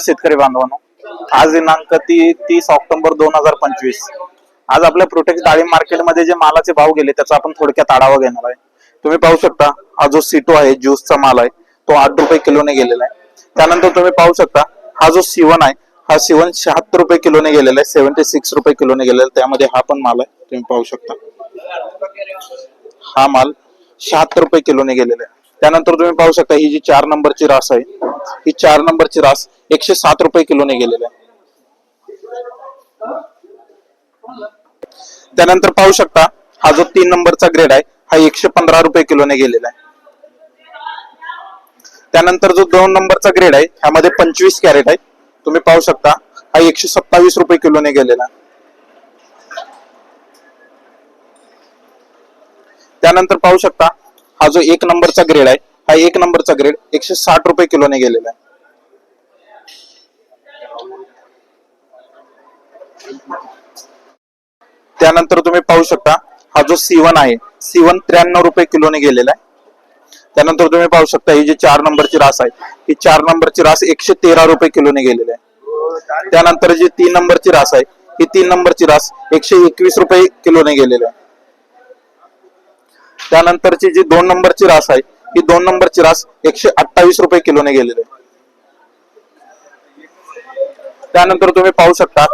शेतकरी बांधवांनो. आज दिनांक ती तीस ऑक्टोबर दोन हजार पंचवीस. आज आपल्या प्रोटेक्ट डाळिंब मार्केटमध्ये जे मालाचे भाव गेले त्याचा आपण थोडक्यात आढावा घेणार आहे. तुम्ही पाहू शकता हा जो सिटो आहे ज्यूसचा माल आहे तो आठ रुपये किलोने गेलेला आहे. त्यानंतर तुम्ही पाहू शकता हा जो सिवन आहे हा सिवन शहात्तर रुपये किलोने गेलेला आहे सेव्हन्टी सिक्स रुपये किलोने गेलेला आहे. त्यामध्ये हा पण माल आहे तुम्ही पाहू शकता. हा माल शहात्तर रुपये किलोने गेलेला आहे. त्यानंतर तुम्ही पाहू शकता ही जी चार नंबरची रास आहे ही चार नंबरची रास एकशे सात रुपये किलोने गेलेली आहे. त्यानंतर पाहू शकता हा जो तीन नंबरचा ग्रेड आहे हा एकशे पंधरा रुपये किलोने गेलेला आहे. त्यानंतर जो दोन नंबरचा ग्रेड आहे ह्यामध्ये पंचवीस कॅरेट आहे. तुम्ही पाहू शकता हा एकशे सत्तावीस रुपये किलोने गेलेला आहे. त्यानंतर पाहू शकता हा जो एक नंबरचा ग्रेड आहे हा एक नंबरचा ग्रेड एकशे साठ रुपये किलोने गेलेला आहे. त्यानंतर तुम्ही पाहू शकता हा जो सीवन आहे सीवन त्र्याण्णव रुपये किलोने गेलेला आहे. त्यानंतर तुम्ही पाहू शकता ही जी चार नंबरची रास आहे ही चार नंबरची रास एकशे तेरा रुपये किलोने गेलेली आहे. त्यानंतर जी तीन नंबरची रास आहे ही तीन नंबरची रास एकशे एकवीस रुपये किलोने गेलेली आहे. त्यानंतरची जी दोन नंबरची रास आहे ही दोन नंबरची रास एकशे अठ्ठावीस रुपये किलोने गेलेली आहे. त्यानंतर तुम्ही पाहू शकता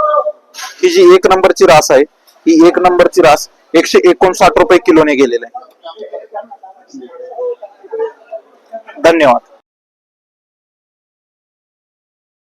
ही जी एक नंबरची रास आहे ही एक नंबरची रास एकशे एकोणसाठ रुपये किलोने गेलेली आहे. धन्यवाद.